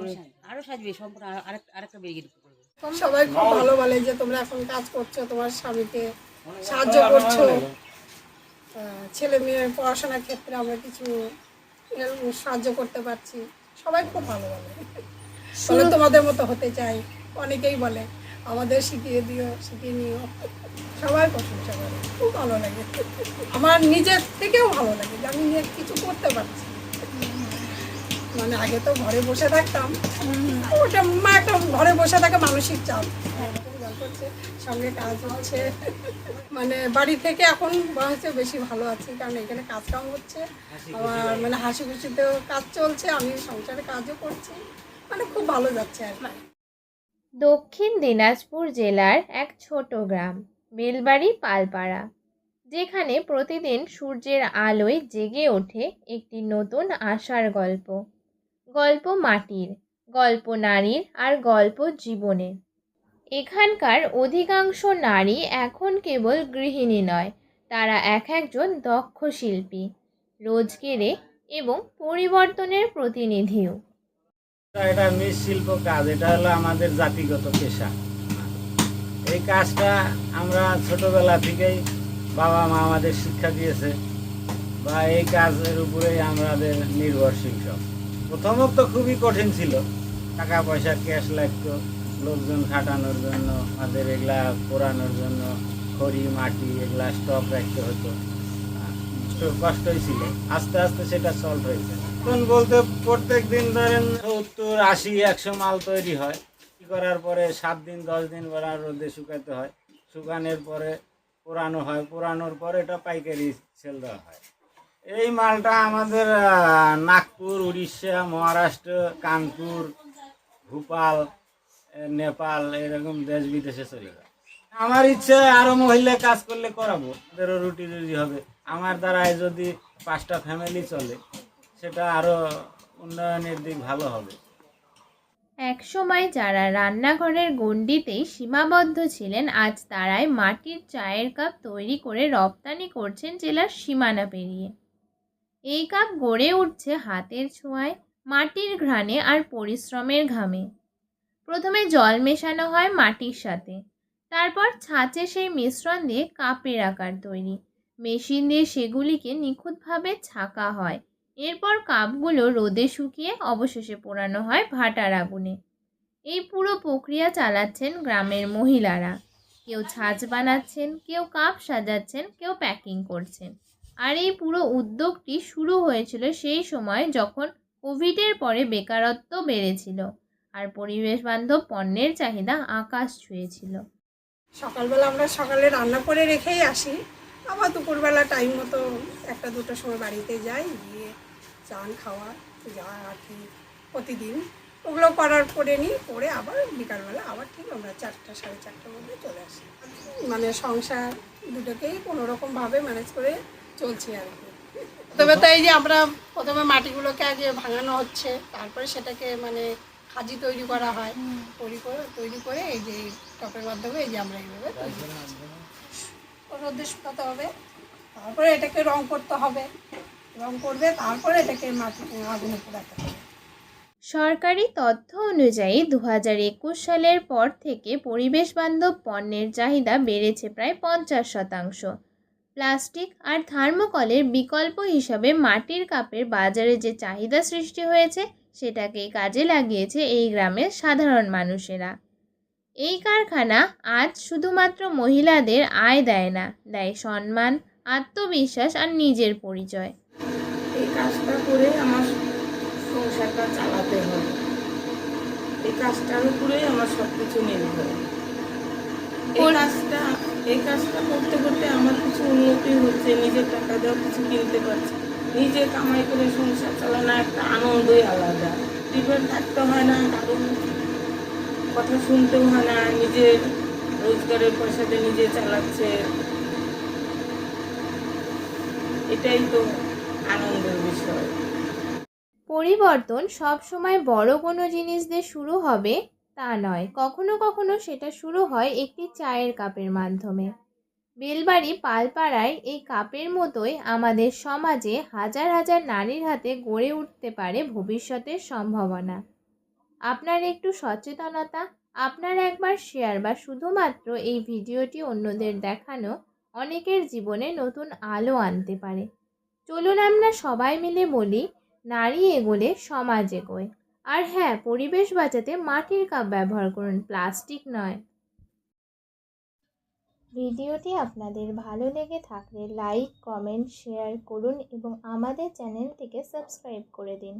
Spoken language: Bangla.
আসবে সম্পূর্ণ আরেকটা গিয়ে করবে সবাই খুব ভালো বলে যে তোমরা এখন কাজ করছ তোমার স্বামীকে সাহায্য করছ। ছেলে মেয়ের পড়াশোনার ক্ষেত্রে আমরা কিছু সাহায্য করতে পারছি। সবাই খুব ভালো বলে। বলে তোমাদের মতো হতে চাই অনেকেই বলে আমাদের শিখিয়ে দিও শিখিয়ে নিও। সবাই প্রশংসা করে খুব ভালো লাগে। আমার নিজের থেকেও ভালো লাগে যে আমি কিছু করতে পারছি। মানে আগে তো ঘরে বসে থাকতাম। ওটা মা একটা ঘরে বসে থাকে মানসিক চাপ। সঙ্গে কাজ হচ্ছে। মানে বাড়ি থেকে এখন হচ্ছে বেশি ভালো আছি, কারণ এখানে কাজ কাম হচ্ছে। আমার মানে হাসি খুশিতেও কাজ চলছে, আমি সংসারে কাজও করছি। মানে খুব ভালো যাচ্ছে আর দক্ষিণ দিনাজপুর জেলার এক ছোট গ্রাম বেলবাড়ি পালপাড়া, যেখানে প্রতিদিন সূর্যের আলোয় জেগে ওঠে একটি নতুন আশার গল্প। গল্প মাটির, গল্প নারীর আর গল্প জীবনের এখানকার অধিকাংশ নারী এখন কেবল গৃহিণী নয়, তারা এক একজন দক্ষ শিল্পী, রোজগেরে এবং পরিবর্তনের প্রতিনিধিও। এটা মৃৎশিল্প কাজ, এটা হলো আমাদের জাতিগত পেশা। এই কাজটা আমরা ছোটবেলা থেকেই বাবা মা আমাদের শিক্ষা দিয়েছে, বা এই কাজের উপরেই আমাদের নির্ভরশীল সব। প্রথমত খুবই কঠিন ছিল। টাকা পয়সা ক্যাশ লাগতো, লোকজন খাটানোর জন্য, আমাদের এগুলা পোড়ানোর জন্য, খড়ি, মাটি এগুলা স্টক রাখতে হতো। কষ্টই ছিল। আস্তে আস্তে সেটা সলভ হয়েছে এখন বলতে প্রত্যেক দিন ধরেন সত্তর, আশি, একশো মাল তৈরি হয়। কি করার পরে সাত দিন, দশ দিন বেড়া রোদে শুকাতে হয়। শুকানোর পরে, পোড়ানো হয়। পোড়ানোর পরে এটা পাইকারি সেল দেওয়া হয়। এই মালটা আমাদের নাগপুর, উড়িষ্যা, মহারাষ্ট্র, কানপুর, ভোপাল নেপাল এরকম দেশ বিদেশে চলে যায়। আমার ইচ্ছে আরও মহিলা কাজ করলে করাবো ওদেরও রুটি রুজি হবে। আমার দ্বারাই যদি পাঁচটা ফ্যামিলি চলে, সেটা আরও উন্নয়নের দিক ভালো হবে। একসময় যারা রান্নাঘরের গণ্ডিতেই সীমাবদ্ধ ছিলেন, আজ তারাই মাটির চায়ের কাপ তৈরি করে রপ্তানি করছেন জেলার সীমানা পেরিয়ে। এই কাপ গড়ে উঠছে হাতের ছোঁয়ায়, মাটির ঘ্রাণে আর পরিশ্রমের ঘামে। প্রথমে জল মেশানো হয় মাটির সাথে, তারপর ছাঁচে সেই মিশ্রণ দিয়ে কাপের আকার তৈরি। মেশিন দিয়ে সেগুলিকে নিখুঁতভাবে ছাকা হয়। এরপর কাপগুলো রোদে শুকিয়ে অবশেষে পোড়ানো হয় ভাটার আগুনে। এই পুরো প্রক্রিয়া চালাচ্ছেন গ্রামের মহিলারা। কেউ ছাঁচ বানাচ্ছেন, কেউ কাপ সাজাচ্ছেন, কেউ প্যাকিং করছেন। আর এই পুরো উদ্যোগটি শুরু হয়েছিল সেই সময় যখন কোভিডের পরে বেকারত্ব বেড়েছিল আর পরিবেশ বান্ধব পণ্যের চাহিদা আকাশ ছুঁয়েছিল। সকালবেলা আমরা সকালে রান্না করে রেখেই আসি। আবার দুপুরবেলা টাইম মতো একটা দুটো সময় বাড়িতে যাই, গিয়ে চান, খাওয়া যা আর কি প্রতিদিন। ওগুলো করার করে নিই করে আবার বিকালবেলা আবার ঠিক আমরা চারটা, সাড়ে চারটার মধ্যে চলে আসি। মানে সংসার দুটোকেই কোনো রকমভাবে ম্যানেজ করে চলছি আর কি। তবে তো এই যে আমরা প্রথমে মাটিগুলোকে আগে ভাঙানো হচ্ছে, তারপরে সেটাকে মানে খাজি তৈরি করা হয়। তৈরি করে তৈরি করে এই যে টপের মাধ্যমে এই যে আমরা এইভাবে রোদে শুকাতে হবে। তারপরে এটাকে রং করতে হবে। রং করবে, তারপরে এটাকে মাটি আগুনে পোড়াতে হবে। সরকারি তথ্য অনুযায়ী দু হাজার একুশ সালের পর থেকে পরিবেশ বান্ধব পণ্যের চাহিদা বেড়েছে প্রায় পঞ্চাশ শতাংশ। প্লাস্টিক আর থার্মোকলের বিকল্প হিসাবে মাটির কাপের বাজারে যে চাহিদা সৃষ্টি হয়েছে সেটাকে কাজে লাগিয়েছে এই গ্রামের সাধারণ মানুষেরা। এই কারখানা আজ শুধুমাত্র মহিলাদের আয় দেয় না, দেয় সম্মান, আত্মবিশ্বাস আর নিজের পরিচয়। এই কাজটা করে আমার সংসারটা চালাতে হয়। এই কাজটার উপরেই আমার সব কিছু নির্ভর এই কাজটা এই কাজটা করতে করতে আমার কিছু উন্নতি হচ্ছে, নিজের টাকা দেওয়া কিছু কিনতে পারছি। নিজে কামাই করে সংসার চালানো একটা আনন্দই আলাদা। ডিপেন্ড থাকতে হয় না, কারণ কথা শুনতেও হয় না, নিজের রোজগারের পয়সাতে নিজে চালাচ্ছে। এটাই তো আনন্দের বিষয়। পরিবর্তন সবসময় বড় কোনো জিনিস দিয়ে শুরু হবে তা নয়, কখনো কখনো সেটা শুরু হয় একটি চায়ের কাপের মাধ্যমে। বেলবাড়ি পালপাড়ায় এই কাপের মতোই আমাদের সমাজে হাজার হাজার নারীর হাতে গড়ে উঠতে পারে ভবিষ্যতের সম্ভাবনা। আপনার একটু সচেতনতা, আপনার একবার শেয়ার বা শুধুমাত্র এই ভিডিওটি অন্যদের দেখানো অনেকের জীবনে নতুন আলো আনতে পারে। চলুন আমরা সবাই মিলে বলি, নারী এগোলে সমাজ এগোয়। আর হ্যাঁ পরিবেশ বাঁচাতে মাটির কাপ ব্যবহার করুন, প্লাস্টিক নয়। ভিডিওটি আপনাদের ভালো লেগে থাকলে লাইক, কমেন্ট, শেয়ার করুন এবং আমাদের চ্যানেলটিকে সাবস্ক্রাইব করে দিন।